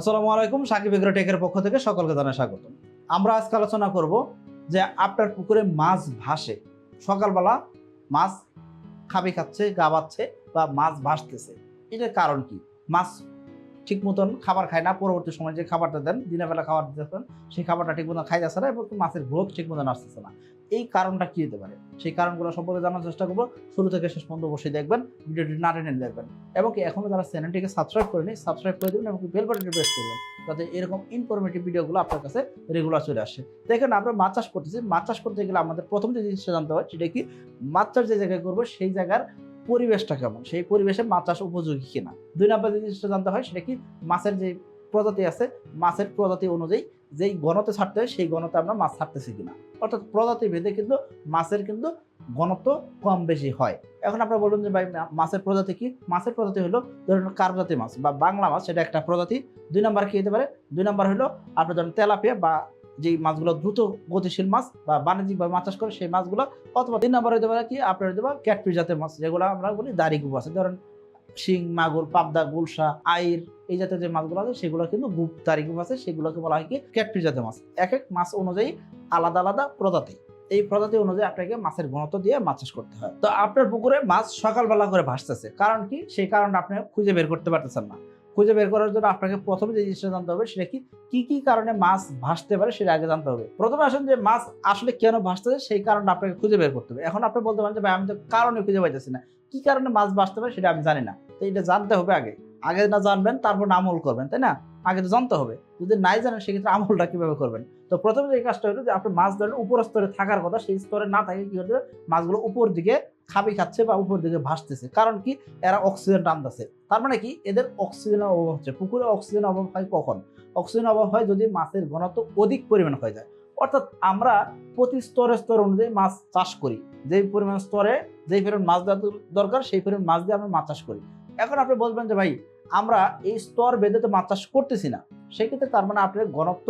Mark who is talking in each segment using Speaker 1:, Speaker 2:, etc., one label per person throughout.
Speaker 1: আসসালামু আলাইকুম, সাকিব এগ্রো টেকের পক্ষ থেকে সকলকে জানাই স্বাগত আমরা আজকে আলোচনা করব যে আপনার পুকুরে মাছ ভাসে। সকালবেলা মাছ খাবি খাচ্ছে গাবাচ্ছে বা মাছ ভাসতেছে। এটার কারণ কি? মাছ ঠিক মতন খাবার খায় না, পরবর্তী সময় যে খাবারটা দেন, দিনের বেলা খাবার দিতেছেন সেই খাবারটা ঠিক মতন খাই যাচ্ছে না এবং মাছের গ্রোথ ঠিক মতন আসতেছে না। এই কারণটা কি হতে পারে? সেই কারণগুলো সম্পর্কে জানার চেষ্টা করব। শুরু থেকে শেষ পর্যন্ত অবশ্যই দেখবেন, ভিডিওটি না টেনে দেখবেন। এবং এখনও এখনও যারা চ্যানেলটিকে সাবস্ক্রাইব করেনি, সাবস্ক্রাইব করে দেবেন এবং বেল বাটনটি প্রেস করবেন, যাতে এরকম ইনফরমেটিভ ভিডিওগুলো আপনার কাছে রেগুলার চলে আসে। দেখেন আমরা মাছ চাষ করতেছি। মাছ চাষ করতে গেলে আমাদের প্রথম যে জিনিসটা জানতে হয় সেটা কি? মাছ চাষ যে জায়গায় করব, সেই জায়গার পরিবেশটা কেমন? সেই পরিবেশে মাছ চাষ উপযোগী কিনা? দুই নম্বর জিনিসটা জানতে হয় সেটা কি? মাছের যে প্রজাতি আছে, মাছের প্রজাতি অনুযায়ী যেই গণতে ছাড়তে হয়, সেই গণতে আমরা মাছ ছাড়তেছি কিনা? অর্থাৎ প্রজাতি ভেদে কিন্তু মাছের কিন্তু ঘনত্ব কম বেশি হয়। এখন আপনারা বলুন যে, ভাই মাছের প্রজাতি কি? মাছের প্রজাতি হলো ধরুন কার্পজাতি মাছ? বা বাংলা মাছ, সেটা একটা প্রজাতি। দুই নাম্বার কি হতে পারে? দুই নম্বর হলো আপনার ধরুন তেলাপিয়া বা যেই মাছগুলো দ্রুত গতিশীল মাছ বা বাণিজ্যিকভাবে মাছ চাষ করে, সেই মাছগুলো অথবা তিন নাম্বার হতে পারে কি, আপনার হতে পারে ক্যাটফিশ জাতের মাছ, যেগুলো আমরা বলি দাড়ি গুপ আছে ধরেন শিং, মাগুর, পাবদা, গুলশা, আইর এই জাতীয় যে মাছগুলো আছে, সেগুলো কিন্তু গুপ দাড়ি গুপ আছে সেগুলোকে বলা হয় কি, ক্যাটফিশ জাতের মাছ। এক এক মাছ অনুযায়ী আলাদা আলাদা প্রজাতি। এই প্রজাতি অনুযায়ী আপনাকে মাছের ঘনত্ব দিয়ে মাছ চাষ করতে হয়। তো আপনার পুকুরে মাছ সকালবেলা করে ভাসতেছে। কারণ কি? সেই কারণটা আপনি খুঁজে বের করতে পারতেছেন না। খুঁজে বের করার জন্য আপনাকে প্রথমে যে জিনিসটা জানতে হবে সেটা কি? কি কি কারণে মাছ ভাসতে পারে সেটা আগে জানতে হবে। প্রথমে আসেন যে মাছ আসলে কেন ভাসতেছে সেই কারণটা আপনাকে খুঁজে বের করতে হবে। এখন আপনি বলতে পারেন যে, ভাই, আমি তো কারণে খুঁজে পাইতেছি না। কি কারণে মাছ ভাসতে পারে সেটা আমি জানি না। তো এটা জানতে হবে আগে। আগে না জানবেন, তারপর আমল করবেন, তাই না? আগে তো জানতে হবে, যদি নাই জানেন সেক্ষেত্রে আমলটা কীভাবে করবেন? তো প্রথমে যে কাজটা হলো যে আপনি মাছ ধরেন উপর স্তরে থাকার কথা, সেই স্তরে না থাকে কি হতে মাছগুলো উপর দিকে খাবি খাচ্ছে বা উপর দিকে ভাসতেছে। কারণ কি? এরা অক্সিজেন টানতেছে তার মানে কি? এদের অক্সিজেনের অভাব হচ্ছে। পুকুরে অক্সিজেন অভাব হয় কখন? অক্সিজেন অভাব হয় যদি মাছের ঘনত্ব অধিক পরিমাণ হয়ে যায়। অর্থাৎ আমরা প্রতি স্তরে স্তর অনুযায়ী মাছ চাষ করি। যেই পরিমাণ স্তরে যেই পরিমাণ মাছ দেওয়া দরকার, সেই পরিমাণ মাছ দিয়ে আমরা মাছ চাষ করি। এখন আপনি বলবেন যে, ভাই, আমরা এই স্তর বেঁধে তো মাছ চাষ করতেছি না। সেক্ষেত্রে তার মানে আপনার ঘনত্ব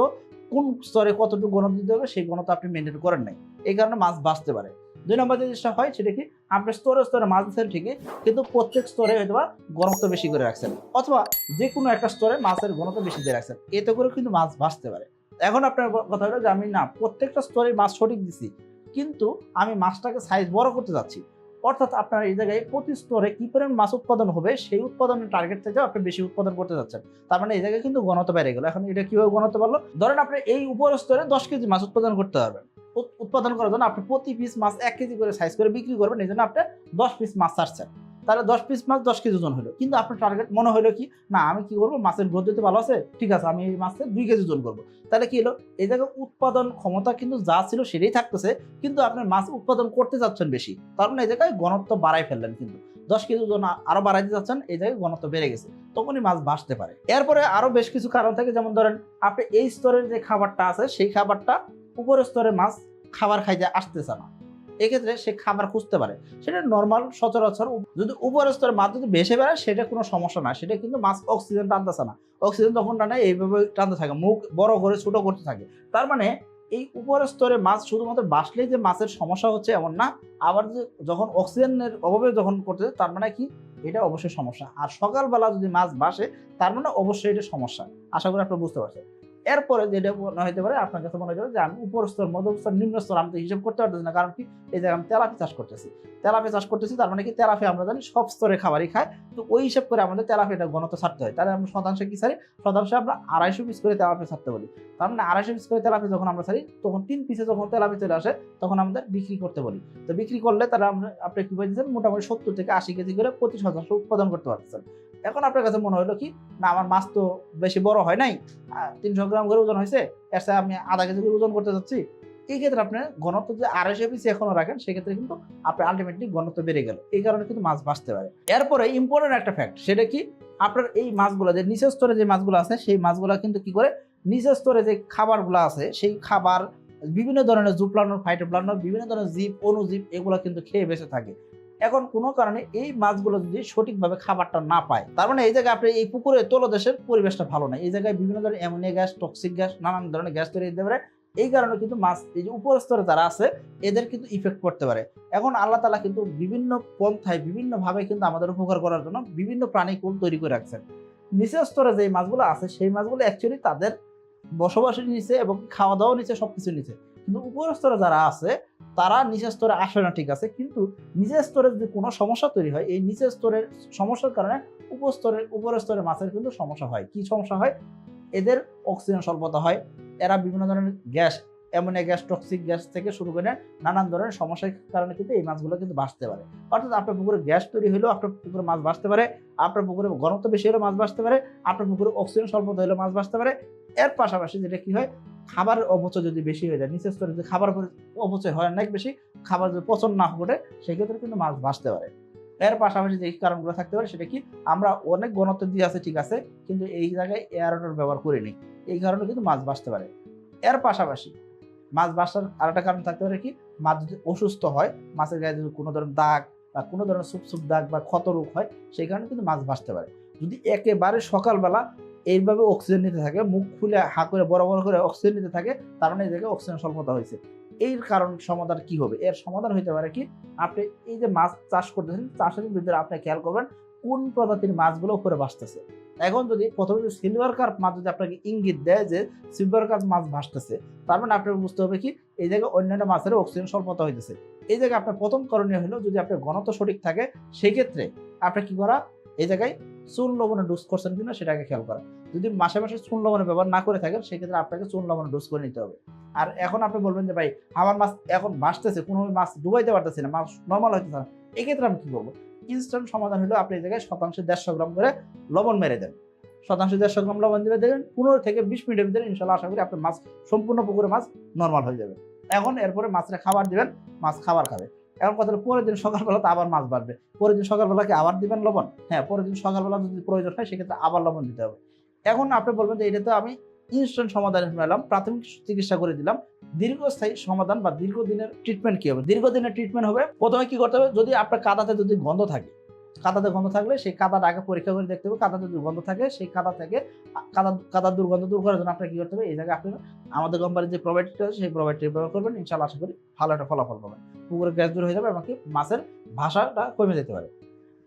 Speaker 1: কোন স্তরে কতটুকু ঘনত্ব দিতে হবে, সেই ঘনত্ব আপনি মেনটেন করেন নাই। এই কারণে মাছ বাঁচতে পারে। দুই নম্বর যে জিনিসটা হয়, সেটা কি? আপনি স্তরে স্তরে মাছ দিচ্ছেন ঠিকই, কিন্তু প্রত্যেক স্তরে হয়তো বা ঘনত্ব বেশি করে রাখছেন। অথবা যে কোনো একটা স্তরে মাছের ঘনত্ব বেশি দিয়ে রাখছেন। এতে করে কিন্তু মাছ বাঁচতে পারে। এখন আপনার কথা হলো যে, আমি না, প্রত্যেকটা স্তরে মাছ সঠিক দিছি, কিন্তু আমি মাছটাকে সাইজ বড় করতে যাচ্ছি। অর্থাৎ আপনার এই জায়গায় প্রতি স্তরে কি পরিমাণ মাছ উৎপাদন হবে, সেই উৎপাদনের টার্গেট থেকে আপনি বেশি উৎপাদন করতে যাচ্ছেন। তার মানে এই জায়গায় কিন্তু গণত বেড়ে গেল। এখন এটা কীভাবে গণত পারল ধরেন আপনি এই উপর স্তরে দশ কেজি মাছ উৎপাদন করতে পারবেন। উৎ- উৎপাদন করার জন্য আপনি প্রতি পিস মাছ এক কেজি করে সাইজ করে বিক্রি করবেন, এই জন্য আপনি দশ পিস মাছ ছাড়ছেন। তাহলে দশ পিস মাছ দশ কেজি ওজন হলো। কিন্তু আপনার টার্গেট মনে হলো কি, না, আমি কি করব? মাছের গ্রোথ দিতে ভালো আছে, ঠিক আছে, আমি এই মাছের দুই কেজি ওজন করব। তাহলে কি হলো? এই জায়গায় উৎপাদন ক্ষমতা কিন্তু যা ছিল সেটাই থাকতেছে, কিন্তু আপনার মাছ উৎপাদন করতে যাচ্ছেন বেশি। তার মানে এই জায়গায় ঘনত্ব বাড়াই ফেললেন কিন্তু। দশ কেজি ওজন আ- আরও বাড়াইতে যাচ্ছেন, এই জায়গায় ঘনত্ব বেড়ে গেছে। তখনই মাছ বাঁচতে পারে। এরপরে আরও বেশ কিছু কারণ থাকে, যেমন ধরেন আপনি এই স্তরের যে খাবারটা আছে, সেই খাবারটা উপরের স্তরের মাছ খাবার খাইতে আসতেছে না। এক্ষেত্রে সে খাবার খুঁজতে পারে। সেটা নর্মাল সচরাচর যদি উপরের স্তরে মাছ যদি ভেসে বেড়ায়, সেটা কোনো সমস্যা না। সেটা কিন্তু মাছ অক্সিজেন টানতেছে না। অক্সিজেন যখন টানে, এইভাবে টানতে থাকে। মুখ বড় করে, ছোট করতে থাকে। তার মানে এই উপরের স্তরে মাছ শুধুমাত্র বাসলেই যে মাছের সমস্যা হচ্ছে এমন না। আবার যে যখন অক্সিজেনের অভাবে যখন করতেছে তার মানে কি? এটা অবশ্যই সমস্যা। আর সকালবেলা যদি মাছ বাসে, তার মানে অবশ্যই এটা সমস্যা। আশা করি আপনারা বুঝতে পারছেন। এরপরে যেটা মনে হতে পারে আপনার কাছে মনে হতে পারে যে আমি উপর স্তর মধ্যম স্তর নিম্ন স্তর আমি তো হিসাব করতে পারতেছি না, কারণ কি এই জায়গায় আমি তেলাপি চাষ করতেছি। তেলাপি চাষ করতেছি, তার মানে কি তেলাপি আমরা জানি সব স্তরে খাবারই খায়। তো ওই হিসাব করে আমাদের তেলাপিটা ঘনত্ব ছাড়তে হয়। তাহলে আমরা শতাংশে কি ছাড়ি? শতাংশে আমরা আড়াইশো পিস করে তেলাপি ছাড়তে বলি। তার মানে আড়াইশো পিস করে তেলাপি যখন আমরা ছাড়ি, তখন তিন পিসে যখন তেলাপি চলে আসে, তখন আমাদের বিক্রি করতে বলি। তো বিক্রি করলে তারা আপনি কি বলছেন মোটামুটি সত্তর থেকে আশি কেজি করে প্রতি শতাংশ উৎপাদন করতে পারতেছেন। এখন আপনার কাছে মনে হলো কি, না, আমার মাছ তো বেশি বড় হয় নাই তিনশো গ্রাম করে ওজন হয়েছে, এর সাথে আমি আধা কেজি করে ওজন করতে চাচ্ছি এই ক্ষেত্রে আপনি ঘনত্ব যদি আড়াইশো পিস এখনও রাখেন, সেক্ষেত্রে কিন্তু আপনার আলটিমেটলি ঘনত্ব বেড়ে গেল। এই কারণে কিন্তু মাছ বাঁচতে পারে। এরপরে ইম্পর্টেন্ট একটা ফ্যাক্ট সেটা কি? আপনার এই মাছগুলো, যে নিচের স্তরে যে মাছগুলো আছে, সেই মাছগুলো কিন্তু কি করে? নিচের স্তরে যে খাবারগুলো আছে, সেই খাবার বিভিন্ন ধরনের জুপ্লানোর ফাইটোপ্লানোর বিভিন্ন ধরনের জীব, অনুজীব, এগুলো কিন্তু খেয়ে বেঁচে থাকে। এখন কোনো কারণে এই মাছগুলো যদি সঠিকভাবে খাবারটা না পায়, তার মানে এই জায়গায় আপনি এই পুকুরে তলদেশের পরিবেশটা ভালো না। এই জায়গায় বিভিন্ন ধরনের অ্যামোনিয়া গ্যাস টক্সিক গ্যাস, নানান ধরনের গ্যাস তৈরি হতে পারে। এই কারণে কিন্তু মাছ, এই যে উপর স্তরে যারা আছে, এদের কিন্তু ইফেক্ট করতে পারে। এখন আল্লাহ তালা কিন্তু বিভিন্ন পন্থায়, বিভিন্নভাবে কিন্তু আমাদের উপকার করার জন্য বিভিন্ন প্রাণীকুল তৈরি করে রাখছেন। নিচের স্তরে যে মাছগুলো আছে, সেই মাছগুলো অ্যাকচুয়ালি তাদের বসবাসের নিচে এবং খাওয়া দাওয়া নিচে সবকিছু নিচে। কিন্তু উপরের স্তরে যারা আছে, তারা নিচের স্তরে আসে না ঠিক আছে, কিন্তু নিচের স্তরে যদি কোনো সমস্যা তৈরি হয়, এই নিচের স্তরের সমস্যার কারণে উপস্তরের উপরের স্তরের মাছের কিন্তু সমস্যা হয়। কি সমস্যা হয়? এদের অক্সিজেন স্বল্পতা হয়, এরা বিভিন্ন ধরনের gas ammonia gas toxic gas থেকে শুরু করে নানান ধরনের সমস্যার কারণে কিন্তু এই মাছগুলো কিন্তু বাঁচতে পারে। অর্থাৎ আপনার পুকুরে গ্যাস তৈরি হলেও আপনার পুকুরে মাছ বাঁচতে পারে, আপনার পুকুরে ঘনত্ব বেশি হলে মাছ বাঁচতে পারে, আপনার পুকুরে অক্সিজেন স্বল্পতা হলে মাছ বাঁচতে পারে। এর পাশাপাশি যেটা কি হয়, খাবারের অপচয় যদি বেশি হয়ে যায়, নিচের স্তরে যদি খাবার অপচয় হয় অনেক বেশি, খাবার যদি পচন না ঘটে, সেক্ষেত্রে কিন্তু মাছ বাঁচতে পারে। এর পাশাপাশি যে কারণগুলো থাকতে পারে, সেটা কি, আমরা অনেক ঘনত্ব দিয়ে আছে, ঠিক আছে, কিন্তু এই জায়গায় এয়ারোটার ব্যবহার করিনি, এই কারণে কিন্তু মাছ বাঁচতে পারে। এর পাশাপাশি মাছ বাঁচার আরেকটা কারণ থাকতে পারে কি, মাছ যদি অসুস্থ হয়, মাছের গায়ে যদি কোনো ধরনের দাগ বা কোনো ধরনের সুপ সুপ দাগ বা ক্ষত রোগ হয়, সেই কারণে কিন্তু মাছ বাঁচতে পারে। যদি একেবারে সকালবেলা এইভাবে অক্সিজেন নিতে থাকে, মুখ খুলে হা করে বড় বড় করে অক্সিজেন নিতে থাকে, তার মানে এই জায়গায় অক্সিজেন স্বল্পতা হয়েছে। এর কারণ সমাধান কি হবে? এর সমাধান হইতে পারে কি, আপনি এই যে মাছ চাষ করতেছেন, চাষের ভিতরে আপনি খেয়াল করবেন কোন প্রজাতির মাছগুলো উপরে ভাসতেছে? এখন যদি প্রথমে সিলভার কার্প মাছ যদি আপনাকে ইঙ্গিত দেয় যে সিলভার কার্প মাছ ভাসতেছে, তার মানে আপনাকে বুঝতে হবে কি, এই জায়গায় অন্যান্য মাছের অক্সিজেন স্বল্পতা হইতেছে। এই জায়গায় আপনার প্রথম করণীয় হলো যদি আপনার ঘনত্ব সঠিক থাকে সেই ক্ষেত্রে আপনি কি করা, এই জায়গায় চুন লবণের ডোজ করছেন কিনা সেটাকে খেয়াল করা। যদি মাসে মাসে চুন লবণের ব্যবহার না করে থাকেন, সেক্ষেত্রে আপনাকে চুন লবণের ডোজ করে নিতে হবে। আর এখন আপনি বলবেন যে, ভাই, আমার মাছ এখন ভাসতেছে কোনো মাছ ডুবাইতে পারতেছে না, মাছ নর্মাল হইতেছে না। এক্ষেত্রে আমি কি করব? ইনস্ট্যান্ট সমাধান হলো আপনি এই জায়গায় শতাংশে দেড়শো গ্রাম করে লবণ মেরে দেন। শতাংশে দেড়শো গ্রাম লবণ দিয়ে দেবেন পনেরো থেকে বিশ মিনিটের ভিতরে ইনশাল্লাহ আশা করি আপনার মাছ, সম্পূর্ণ পুকুরে মাছ নর্মাল হয়ে যাবে। এখন এরপরে মাছের খাবার দিবেন, মাছ খাবার খাবে। এখন কথা হলো পরের দিন সকালবেলা তো আবার মাছ বাড়বে। পরের দিন সকালবেলা কি আবার দিবেন লবণ? হ্যাঁ পরের দিন সকালবেলা যদি প্রয়োজন হয়, সেক্ষেত্রে আবার লবণ দিতে হবে। এখন আপনি বলবেন যে এটা তো আমি ইনস্ট্যান্ট সমাধান পেলাম, প্রাথমিক চিকিৎসা করে দিলাম। দীর্ঘস্থায়ী সমাধান বা দীর্ঘদিনের ট্রিটমেন্ট কি হবে? দীর্ঘদিনের ট্রিটমেন্ট হবে, প্রথমে কি করতে হবে? যদি আপনার কাদাতে যদি গন্ধ থাকে, কাদাতে গন্ধ থাকলে সেই কাদাটা আগে পরীক্ষা করে দেখতে হবে, কাদাতে যদি গন্ধ থাকে, সেই কাদা থেকে কাদা, কাদার দুর্গন্ধ দূর করার জন্য আপনার কি করতে হবে? এই জায়গায় আপনি আমাদের কোম্পানির যে প্রোভাইডটা আছে, সেই প্রোভাইডটি ব্যবহার করবেন। ইনশাল্লাহ আশা করি ভালো একটা ফলাফল পাবেন। পুকুরের গ্যাস দূর হয়ে যাবে আমাকে মাছের ভাষাটা কমে যেতে পারে।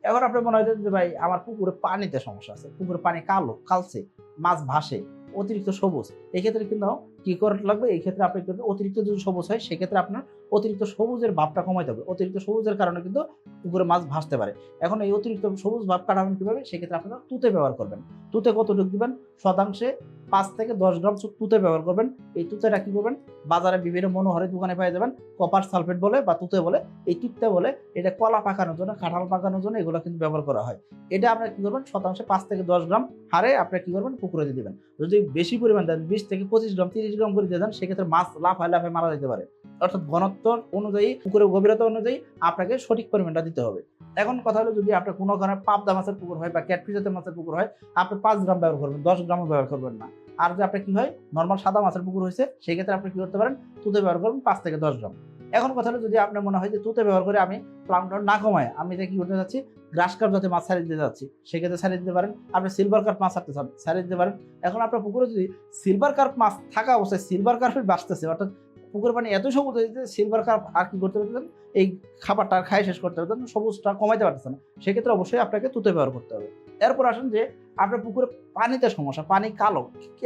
Speaker 1: এখন আপনার মনে হয় যে ভাই, আমার পুকুরে পানিতে সমস্যা আছে। পুকুরে পানি কালো, কালচে, মাছ ভাসে। অতিরিক্ত সবুজ। এক্ষেত্রে কিন্তু কি করে লাগবে? এই ক্ষেত্রে আপনি কিন্তু অতিরিক্ত যদি সবুজ হয়, সেক্ষেত্রে আপনার অতিরিক্ত সবুজের ভাবটা কমাইতে হবে। অতিরিক্ত সবুজের কারণে কিন্তু পুকুরে মাছ ভাসতে পারে। এখন এই অতিরিক্ত সবুজ ভাব কাটাবেন কীভাবে? সেক্ষেত্রে আপনারা তুতে ব্যবহার করবেন। তুতে কতটুকু দিবেন? শতাংশে পাঁচ থেকে দশ গ্রাম তুতে ব্যবহার করবেন। এই তুতেটা কী করবেন? বাজারে বিভিন্ন মনোহরের দোকানে পেয়ে যাবেন। কপার সালফেট বলে বা তুতে বলে। এই তুতে বলে, এটা কলা পাকানোর জন্য, কাঁঠাল পাকানোর জন্য এগুলো কিন্তু ব্যবহার করা হয়। এটা আপনারা কী করবেন? শতাংশে পাঁচ থেকে দশ গ্রাম হারে আপনারা কী করবেন? পুকুরে দিয়ে দিবেন। যদি বেশি পরিমাণ দেন, বিশ থেকে পঁচিশ গ্রাম, তিরিশ গ্রাম করে দিয়ে দেন, সেক্ষেত্রে মাছ লাফায় লাফায় মারা যেতে পারে। অর্থাৎ ঘনত্ব অনুযায়ী, পুকুরের গভীরতা অনুযায়ী আপনাকে সঠিক পরিমাণটা দিতে হবে। এখন কথা হলো, যদি আপনার কোনো কারণে পাবদা মাছের পুকুর হয় বা ক্যাটফিস জাতের মাছের পুকুর হয়, আপনি পাঁচ গ্রাম ব্যবহার করবেন, দশ গ্রামও ব্যবহার করবেন না। আর যে আপনার কি হয়? নর্মাল সাদা মাছের পুকুর হয়েছে, সেক্ষেত্রে আপনি কি করতে পারেন? তুতে ব্যবহার করবেন পাঁচ থেকে দশ গ্রাম। এখন কথা হলো যদি আপনার মনে হয় যে তুতে ব্যবহার করে আমি প্লান্টন না কমায়, আমি এটা কি করতে যাচ্ছি? গ্রাস কাপ যাতে মাছ ছাড়িয়ে দিতে যাচ্ছি, সেক্ষেত্রে ছাড়িয়ে দিতে পারেন। আপনি সিলভার কার্প মাছ চান, ছাড়িয়ে দিতে পারেন। এখন আপনার পুকুরে যদি সিলভার কার্প মাছ থাকা অবস্থায় সিলভার কার্পের বাঁচতেছে, অর্থাৎ পুকুরের পানি এত সবুজ হয়েছে সিলভার কার্প আর কি করতে পারতেন এই খাবারটা খাই শেষ করতে পারতেন সবুজটা কমাইতে পারতেছেন সেক্ষেত্রে অবশ্যই আপনাকে তুতে ব্যবহার করতে হবে। এরপর আসেন যে আপনার পুকুরে পানিতে সমস্যা, পানি কালো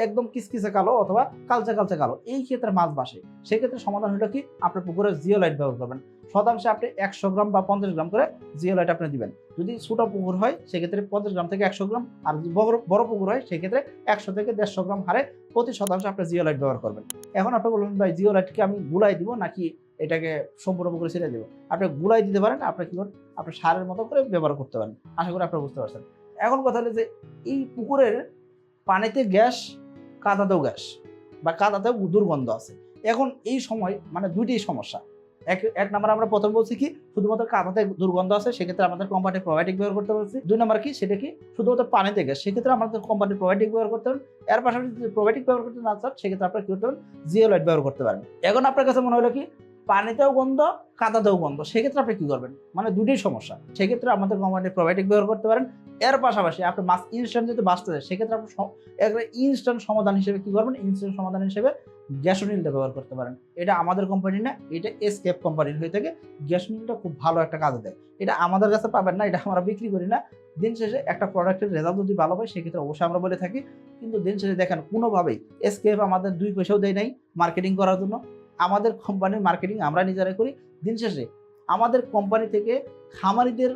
Speaker 1: একদম কিসকিসে কালো অথবা কালচে কালচে কালো, এই ক্ষেত্রে মাছ বাসে। সেক্ষেত্রে সমাধান হলো কি আপনার পুকুরে জিও লাইট ব্যবহার করবেন। শতাংশে আপনি একশো গ্রাম বা পঞ্চাশ গ্রাম করে জিও লাইট আপনি দিবেন। যদি ছোটো পুকুর হয়, সেক্ষেত্রে পঞ্চাশ গ্রাম থেকে একশো গ্রাম, আর যদি বড় পুকুর হয়, সেক্ষেত্রে একশো থেকে দেড়শো গ্রাম হারে প্রতি শতাংশে আপনি জিও লাইট ব্যবহার করবেন। এখন আপনি বলবেন ভাই জিও লাইটকে আমি গুলাই দিব নাকি এটাকে সম্পূর্ণ পুকুরে ছেড়ে দেবো? আপনি গুলাই দিতে পারেন, আপনি কি করেন, আপনি সারের মতো করে ব্যবহার করতে পারেন। আশা করি আপনি বুঝতে পারছেন। এখন কথা হলো যে এই পুকুরের পানিতে গ্যাস, কাদাতেও গ্যাস বা কাদাতেও দুর্গন্ধ আছে। এখন এই সময় মানে দুইটাই সমস্যা। এক এক নম্বর আমরা প্রথম বলছি কি, শুধুমাত্র কাদাতে দুর্গন্ধ আছে, সেক্ষেত্রে আমাদের কোম্পানি প্রোভাইডিং ব্যবহার করতে পারছি দুই নম্বর কি, সেটা কি, শুধুমাত্র পানিতে গ্যাস, সেক্ষেত্রে আমাদের কোম্পানি প্রোভাইডিং ব্যবহার করতে পারেন এর পাশাপাশি যদি প্রোভাইডিং ব্যবহার করতে না চান, সেক্ষেত্রে আপনারা কি করতে পারেন জিও লাইট ব্যবহার করতে পারেন এখন আপনার কাছে মনে হলো কি পানিতেও গন্ধ কাদাতেও গন্ধ। সেক্ষেত্রে আপনি কি করবেন? মানে দুটোই সমস্যা। সেক্ষেত্রে আমাদের কোম্পানি প্রোভাইডিং ব্যবহার করতে পারেন। এর পাশাপাশি আপনি মাছ ইনস্ট্যান্ট যদি বাঁচতে চায় সেক্ষেত্রে আপনি একটা ইনস্ট্যান্ট সমাধান হিসেবে কি করবেন? ইনস্ট্যান্ট সমাধান হিসেবে গ্যাসোলিনটা ব্যবহার করতে পারেন। এটা আমাদের কোম্পানি না, এটা এসকেপ কোম্পানির হয়ে থাকে। গ্যাসোলিনটা খুব ভালো একটা কাজে দেয়। এটা আমাদের কাছে পাবেন না, এটা আমরা বিক্রি করি না। দিন শেষে একটা প্রোডাক্টের রেজাল্ট যদি ভালো হয় সেক্ষেত্রে অবশ্যই আমরা বলে থাকি। কিন্তু দিন শেষে দেখেন, কোনোভাবেই এসকেএফ আমাদের দুই পয়সাও দেয় নাই মার্কেটিং করার জন্য। আমাদের কোম্পানির মার্কেটিং আমরা নিজেরাই করি। দিন শেষে আমাদের কোম্পানি থেকে খামারিদের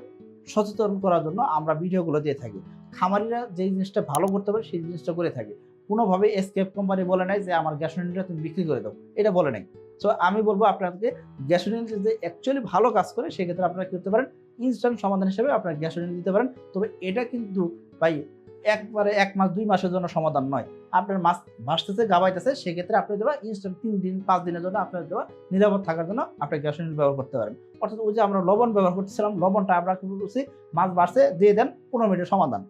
Speaker 1: সচেতন করার জন্য আমরা ভিডিওগুলো দিয়ে থাকি। খামারিরা যেই জিনিসটা ভালো করতে পারে সেই জিনিসটা করে থাকে। কোনোভাবে এসকেপ কোম্পানি বলে নাই যে আমার গ্যাসোলিনটা তুমি বিক্রি করে দাও। এটা বলে নাই। সো আমি বলব আপনাদেরকে গ্যাসোলিন যে অ্যাকচুয়ালি ভালো কাজ করে, সেক্ষেত্রে আপনারা করতে পারেন ইনস্ট্যান্ট সমাধান হিসেবে আপনার গ্যাসোলিন দিতে পারেন। তবে এটা কিন্তু ভাই একবারে এক মাস, দুই মাসের জন্য সমাধান নয়। আপনার মাছ ভাসতেছে গাবাইতেছে, সেক্ষেত্রে আপনি দেওয়া ইনস্ট্যান্ট তিন দিন, পাঁচ দিনের জন্য আপনার দেওয়া নিরাপদ থাকার জন্য আপনি গ্যাসোলিন ব্যবহার করতে পারেন। অর্থাৎ ওই যে আমরা লবণ ব্যবহার করতেছিলাম, লবণটা আমরা কি করছি মাছ বাড়ছে, দিয়ে দেন পনেরো মিনিটের সমাধান।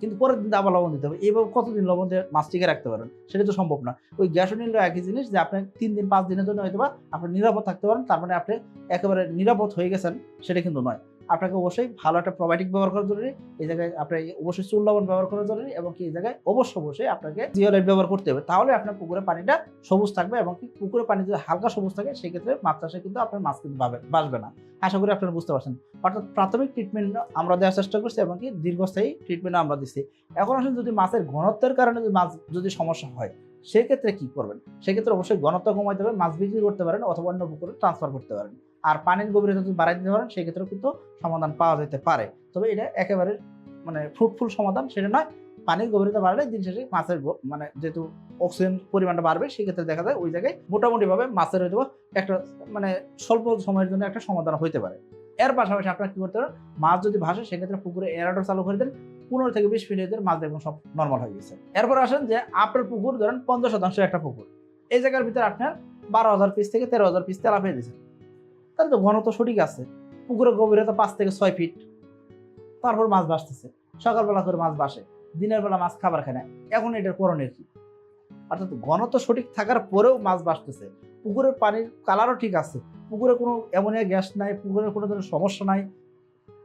Speaker 1: কিন্তু পরের দিন আবার লবণ দিতে হবে। এইভাবে কতদিন লবণ দিয়ে মাছ টিকে রাখতে পারেন? সেটা তো সম্ভব না। ওই গ্যাসোলিনটা একই জিনিস যে আপনি তিন দিন, পাঁচ দিনের জন্য হয়তো বা আপনি নিরাপদ থাকতে পারেন, তার মানে আপনি একেবারে নিরাপদ হয়ে গেছেন, সেটা কিন্তু নয়। আপনাকে অবশ্যই ভালো একটা প্রোবায়োটিক ব্যবহার করা জরুরি এই জায়গায় আপনার অবশ্যই চুল লবণ ব্যবহার করা জরুরি এবং কি এই জায়গায় অবশ্য অবশ্যই আপনাকে জিওলাইট ব্যবহার করতে হবে। তাহলে আপনার পুকুরের পানিটা সবুজ থাকবে এবং কি পুকুরের পানি যদি হালকা সবুজ থাকে, সেক্ষেত্রে মাছ চাষে কিন্তু আপনার মাছ কিন্তু বাঁচবে না। আশা করি আপনারা বুঝতে পারছেন। অর্থাৎ প্রাথমিক ট্রিটমেন্ট আমরা দেওয়ার চেষ্টা করছি এবং কি দীর্ঘস্থায়ী ট্রিটমেন্ট আমরা দিচ্ছি। এখন আসলে যদি মাছের ঘনত্বের কারণে যদি মাছ যদি সমস্যা হয় সেক্ষেত্রে কি করবেন? সেক্ষেত্রে অবশ্যই ঘনত্ব কমাইতে হবে মাছ বিক্রি করতে পারেন অথবা অন্য পুকুরে ট্রান্সফার করতে পারেন। আর পানির গভীরতা যদি বাড়াই দিতে পারেন, সেক্ষেত্রেও কিন্তু সমাধান পাওয়া যেতে পারে। তবে এটা একেবারে মানে ফ্রুটফুল সমাধান, সেটা নয়। পানির গভীরতা বাড়লে দিন শেষে মাছের মানে যেহেতু অক্সিজেন পরিমাণটা বাড়বে, সেক্ষেত্রে দেখা যায় ওই জায়গায় মোটামুটিভাবে মাছের হয়তো একটা মানে স্বল্প সময়ের জন্য একটা সমাধান হইতে পারে। এর পাশাপাশি আপনার কি করতে পারেন? মাছ যদি ভাসে, সেক্ষেত্রে পুকুরে এরাডোর চালু করে দেন। পনেরো থেকে বিশ মিনিটের মাছ দেখুন, সব নর্মাল হয়ে গেছে। এরপর আসেন যে আপনার পুকুর, ধরেন পঞ্চাশ শতাংশ একটা পুকুর। এই জায়গার ভিতরে আপনার বারো হাজার পিস থেকে তেরো হাজার পিস তেলা পেয়ে দিয়েছেন তাহলে তো ঘনত্ব সঠিক আছে। পুকুরের গভীরতা পাঁচ থেকে ছয় ফিট তারপর মাছ বাসতেছে সকালবেলা করে মাছ বাসে দিনের বেলা মাছ খাবার খায় না। এখন এটার করণীয় কি? অর্থাৎ ঘনত্ব সঠিক থাকার পরেও মাছ বাসতেছে পুকুরের পানির কালারও ঠিক আছে। পুকুরে কোনো অ্যামোনিয়া গ্যাস নাই পুকুরের কোনো ধরনের সমস্যা নাই।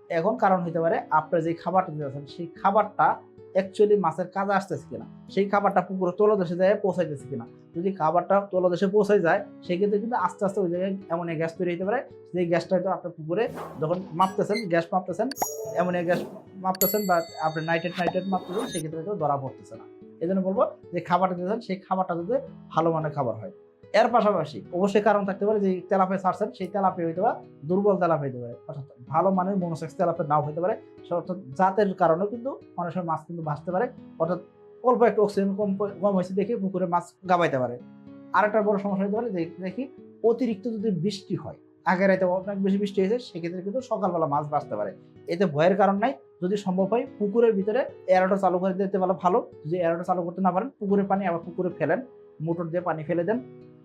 Speaker 1: এখন কারণ হতে পারে আপনার যে খাবারটা দিতেছেন সেই খাবারটা অ্যাকচুয়ালি মাছের কাজে আসতেছে কিনা? সেই খাবারটা পুকুরে তলদেশে যায়, পৌঁছাইতেছে কিনা? যদি খাবারটা তলদেশে পৌঁছায় যায়, সেক্ষেত্রে কিন্তু আস্তে আস্তে ওই জায়গায় অ্যামোনিয়া গ্যাস তৈরি হতে পারে যে গ্যাসটা হয়তো আপনার পুকুরে যখন মাপতেছেন, গ্যাস মাপতেছেন, এমন অ্যামোনিয়া গ্যাস মাপতেছেন বা আপনি নাইট্রেট নাইট্রেট মাপতেছেন, সেক্ষেত্রে হয়তো ধরা পড়তেছে না। এই জন্য বলব যে খাবারটা দিতেছেন সেই খাবারটা যদি ভালো মানের খাবার হয়। এর পাশাপাশি অবশ্যই কারণ থাকতে পারে যে তেলাপে ছাড়ছেন, সেই তেলাপে হইতে পারে দুর্বল তেলাপ হইতে পারে। অর্থাৎ ভালো মানের মনোসেক্স তেলাপে নাও হইতে পারে। অর্থাৎ জাতের কারণেও কিন্তু সময় মাছ কিন্তু ভাসতে পারে। অর্থাৎ অল্প একটু অক্সিজেন কম কম হয়েছে দেখে পুকুরে মাছ গাবাইতে পারে। আরেকটা বড় সমস্যা হতে পারে যে দেখি অতিরিক্ত যদি বৃষ্টি হয়, আগের রাতে অনেক বেশি বৃষ্টি হয়েছে, সেক্ষেত্রে কিন্তু সকালবেলা মাছ বাঁচতে পারে। এতে ভয়ের কারণ নাই। যদি সম্ভব হয় পুকুরের ভিতরে এরাটো চালু করে দিতে পারলে ভালো। যদি এরাটো চালু করতে না পারেন পুকুরের পানি আবার পুকুরে ফেলেন, মোটর দিয়ে পানি ফেলে দেন।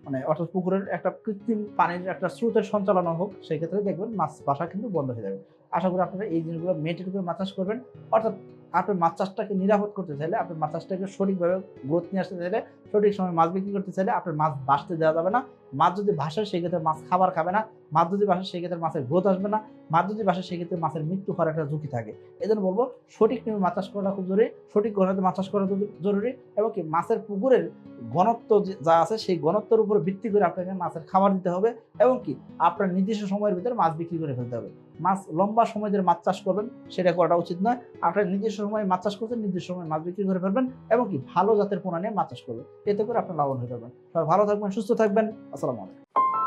Speaker 1: মানে অর্থাৎ পুকুরের একটা কৃত্রিম পানির একটা স্রোতের সঞ্চালন হোক, সেই ক্ষেত্রে দেখবেন মাছ বাসা কিন্তু বন্ধ হয়ে যাবে। আশা করি আপনারা এই জিনিসগুলো মেনটেন করে মাছ চাষ করবেন। অর্থাৎ আপনার মাছ চাষটাকে নিরাপদ করতে চাইলে আপনার মাছ চাষটাকে সঠিকভাবে গ্রোথ নিয়ে আসতে চাইলে, সঠিক সময় মাছ বিক্রি করতে চাইলে, আপনার মাছ বাঁচতে দেওয়া যাবে না। মাছ যদি ভাসে সেক্ষেত্রে মাছ খাবার খাবে না, মাছ যদি ভাসে সেক্ষেত্রে মাছের গ্রোথ আসবে না, মাছ যদি ভাসে সেক্ষেত্রে মাছের মৃত্যু হওয়ার একটা ঝুঁকি থাকে। এই জন্য বলব, সঠিক নিয়মে মাছ চাষ করা খুব জরুরি, সঠিক ঘনত্বে মাছ চাষ করা জরুরি- এবং কি মাছের পুকুরের ঘনত্ব যা আছে সেই ঘনত্বের উপর ভিত্তি করে আপনাকে মাছের খাবার দিতে হবে এবং কি আপনার নির্দিষ্ট সময়ের ভিতরে মাছ বিক্রি করে ফেলতে হবে। মাছ লম্বা সময় ধরে মাছ চাষ করবেন, সেটা করাটা উচিত নয়। আপনার নির্দিষ্ট সময় মাছ চাষ করছেন, নির্দিষ্ট সময় মাছ বিক্রি করে ফেলবেন এবং কি ভালো জাতের পোনা নিয়ে মাছ চাষ করবেন। এতে করে আপনার লাভবান হয়ে পারবেন। সবাই ভালো থাকবেন, সুস্থ থাকবেন। আসসালামু আলাইকুম